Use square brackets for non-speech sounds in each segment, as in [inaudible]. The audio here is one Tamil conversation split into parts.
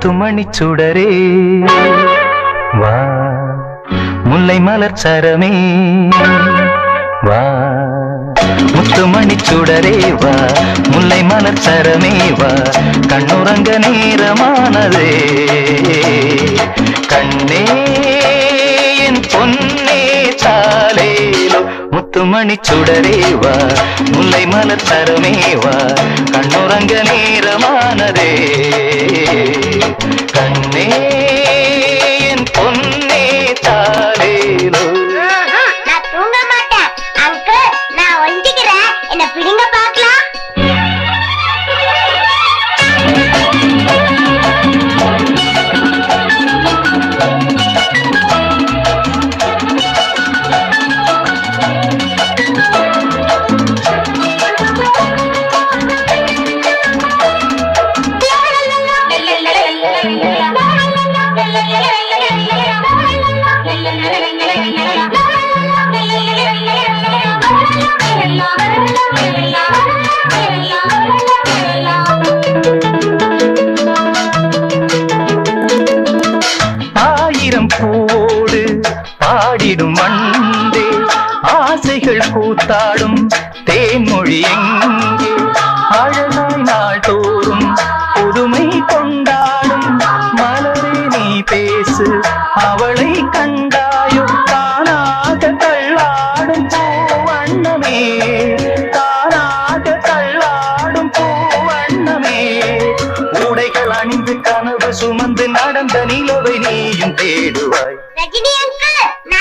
முத்துமணி சுடரே. வா முல்லை மலர் சரமே. வா முத்துமணி சுடரே வா முல்லை மலர் சரமே. வா கண்ணுறங்க நேரமானதே. கண்ணே என் பொன்னே சாலேலோ. முத்துமணி சுடரேவா முல்லை மலர் சரமே வா கண்ணுறங்க நேரமானதே. கண்ணே.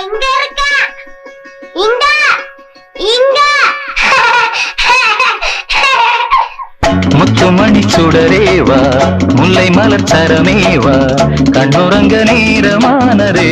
இங்க இருக்க? இங்க இங்க. முத்துமணி சுடரேவா முல்லை மலர் தரமேவா கண்ணுறங்க நேரமானரே.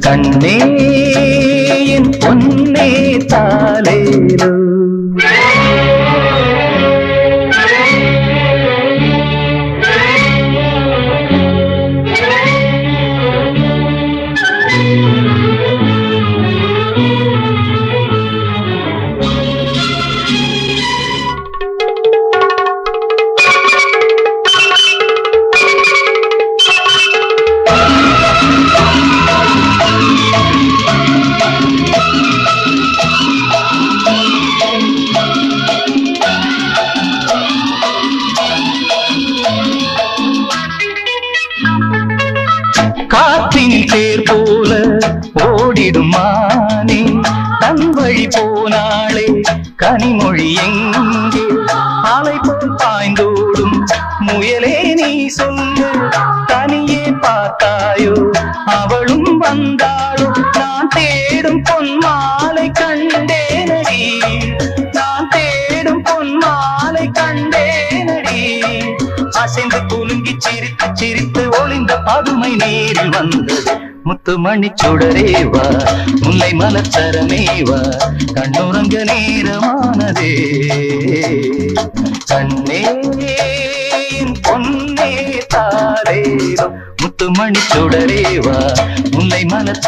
கண்ணே என் பொன்னே தாலேலோ கனிமொழி எங்கே அலை போல் பாய்ந்தோடும் முயலே நீ சொல்லு. தனியே பார்த்தாயோ அவளும் வந்தாளோ நான் தேடும் பொன் மாலை கண்டேனடி. நான் தேடும் பொன் மாலை கண்டேனடி. அசைந்து குலுங்கி சிரித்து சிரித்து ஒளிந்த பதுமை நேரில் வந்தது முத்துமணி சுடரேவா முல்லை மலச்சரமேவா கண்ணுறங்க நேரமானதே கண்ணே என் பொன்னே தாரேரோ முத்துமணி சுடரேவா முல்லை மலர்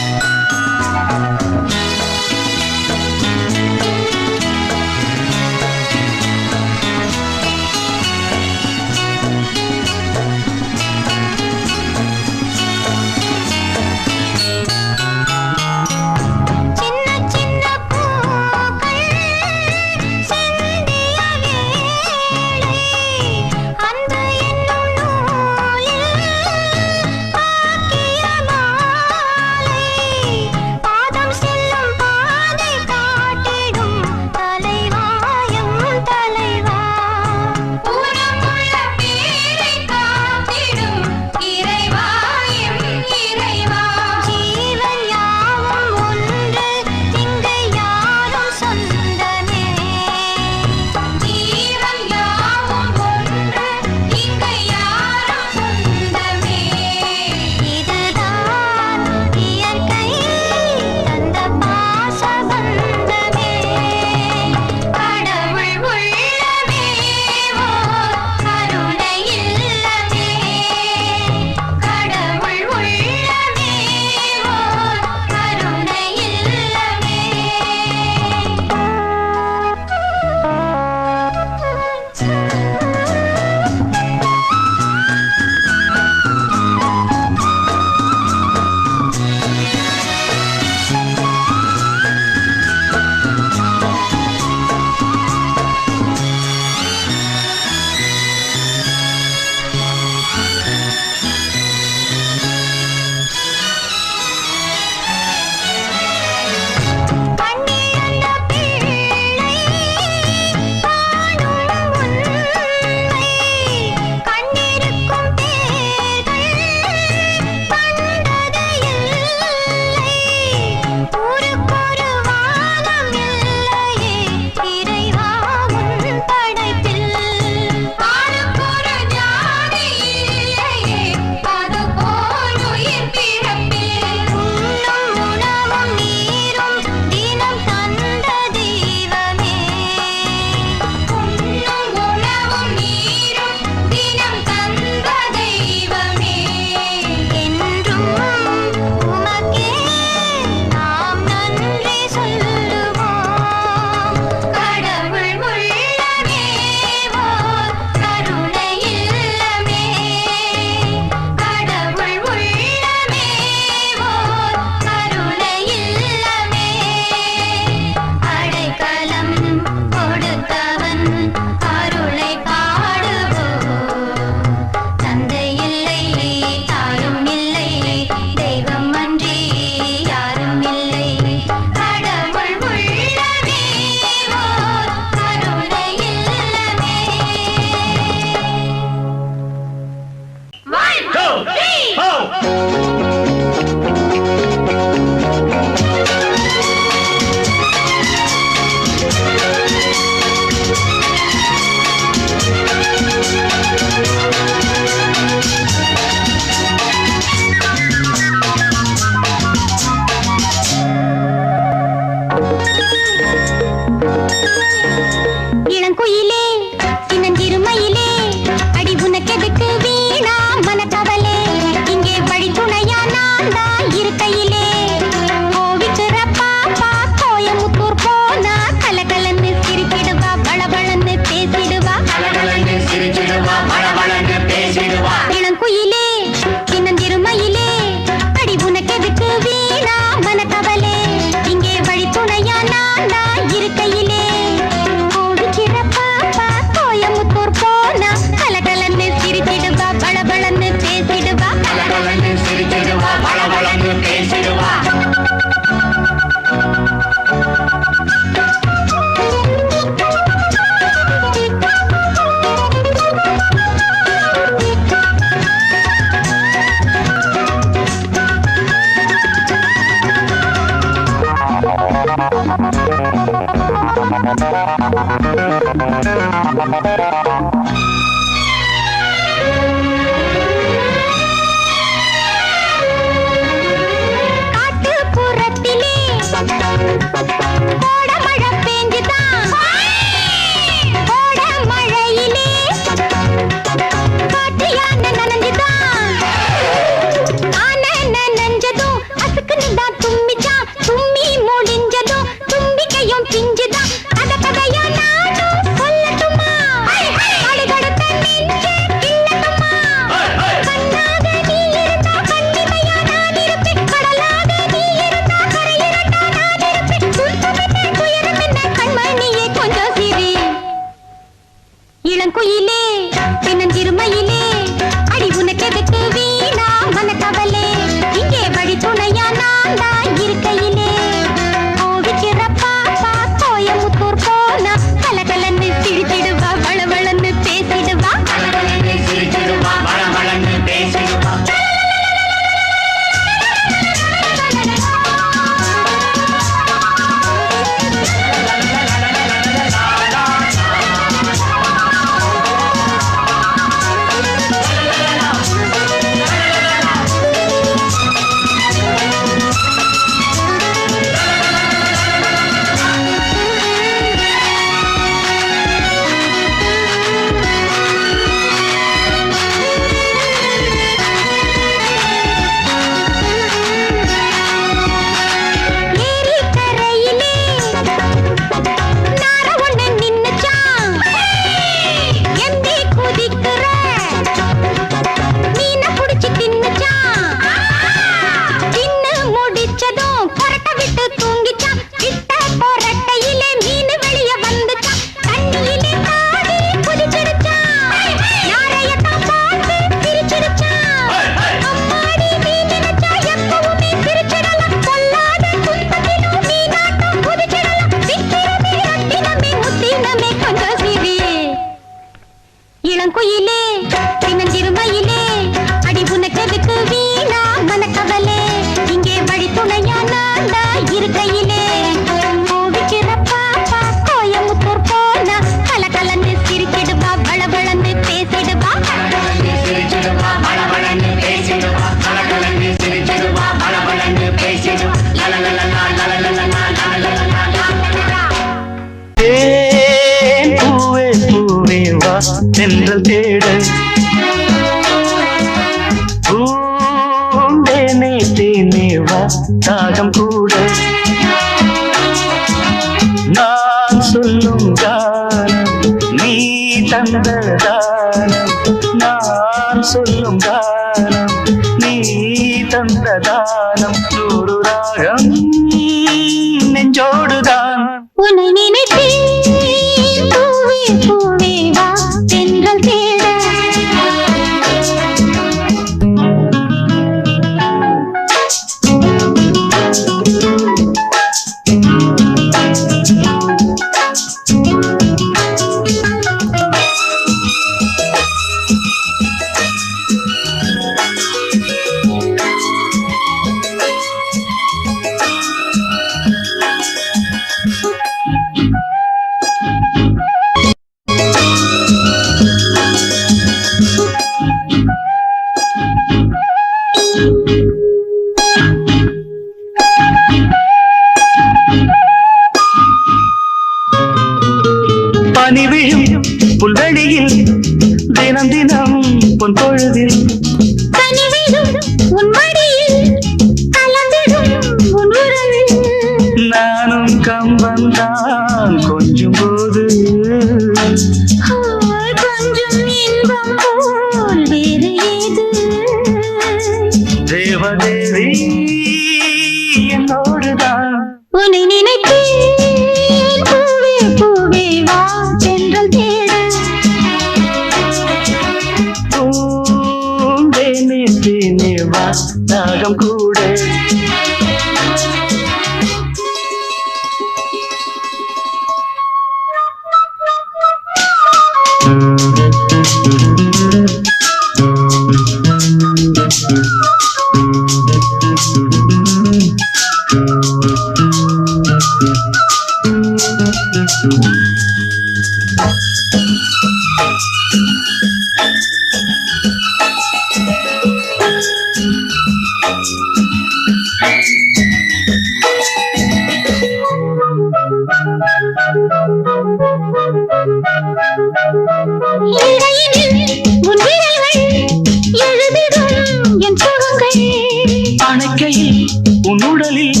அணைக்கையில் உன் உடலில்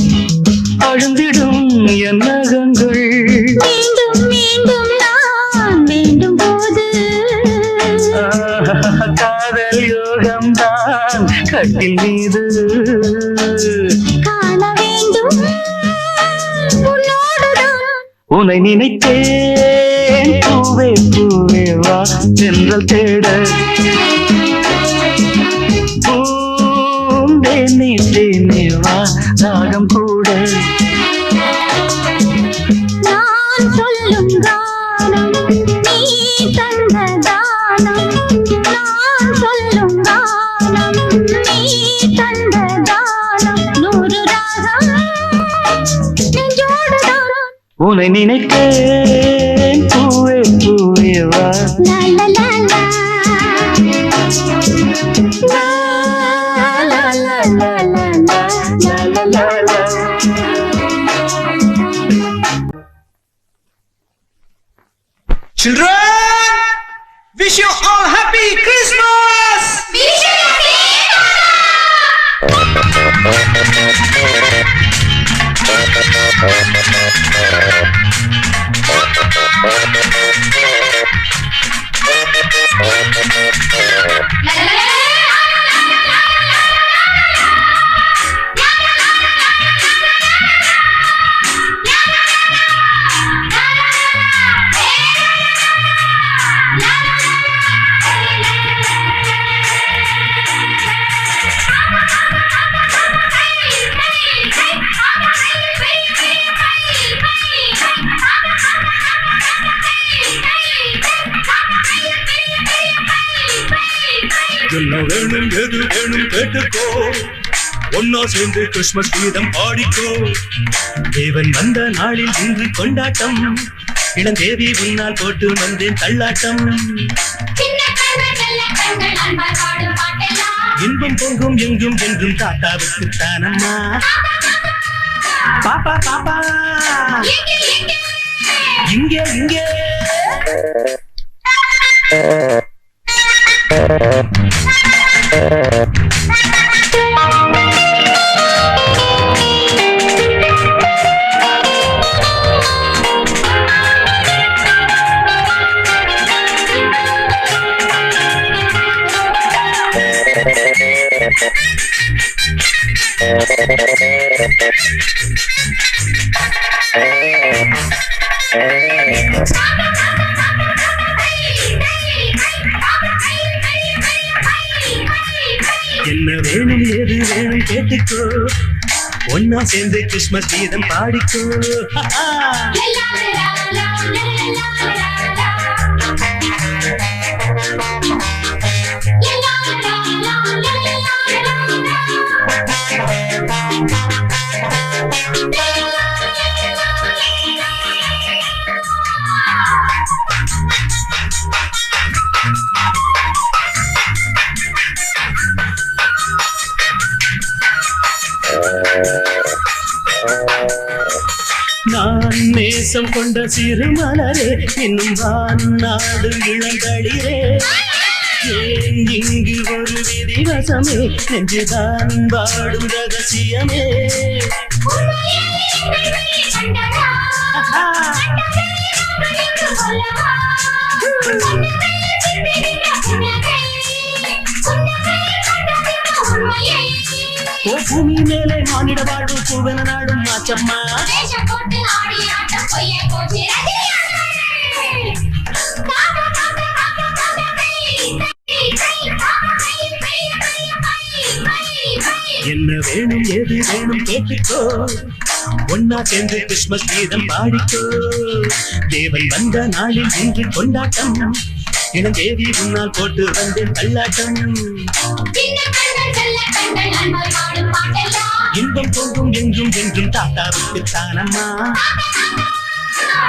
அழுந்திடும் என் நகங்கள். மீண்டும் மீண்டும் நான் வேண்டும் போது. காதல் யோகம்தான் கட்டில் மீது. காண வேண்டும். உன்னோடுதான். உன்னை நினைத்தேன். வா தென்றல் தேட பூந்தேனே தேனே வா ராகம் கூட நான் சொல்லும் கானம் நீ தந்த தானம் நான் சொல்லும் கானம் நீ தந்த தானம் நூறு ராகம் உன்னை Children, wish you all happy Christmas! Hey! ஒன்னா சேர்ந்து கிறிஸ்மஸ் கீதம் பாடிக்கோ. தேவன் வந்த நாளில் இன்று கொண்டாட்டம். இளந்தேவி உன்னால் போட்டு வந்தேன் தள்ளாட்டம். இன்பம் பொங்கும் எங்கும் என்றும் தாத்தாவுக்கு தானம்மா. பாப்பா பாப்பா. எங்கே எங்கே இங்கே இங்கே. என்ன வேணும் எது வேணும் கேட்டுக்கோ. ஒன்னா சேர்ந்து கிறிஸ்மஸ் கீதம் பாடிக்கோ. [laughs] கொண்ட சிறு மலரே இன்னும் வான் நாடு இளந்தளிரே ஏன் இங்கு ஒரு விதிவசமே? நெஞ்சுதான் வாடும் ரகசியமே. ஓ பூமி மேலே மானிட வாழ்வு பூவென நாடும் மாச்சம்மா. என்ன வேணும் எது வேணும் கேட்டுக்கோ. ஒன்னா சேர்ந்து கிறிஸ்மஸ் கீதம் பாடிக்கோ. தேவன் வந்த நாளில் இன்று கொண்டாட்டம். இளந்தேவி உன்னால் போட்டு வந்தேன் பாட்டெல்லாம். இன்பம் பொங்கும் எங்கும் என்றும் தாத்தாவுக்கு தானம்மா.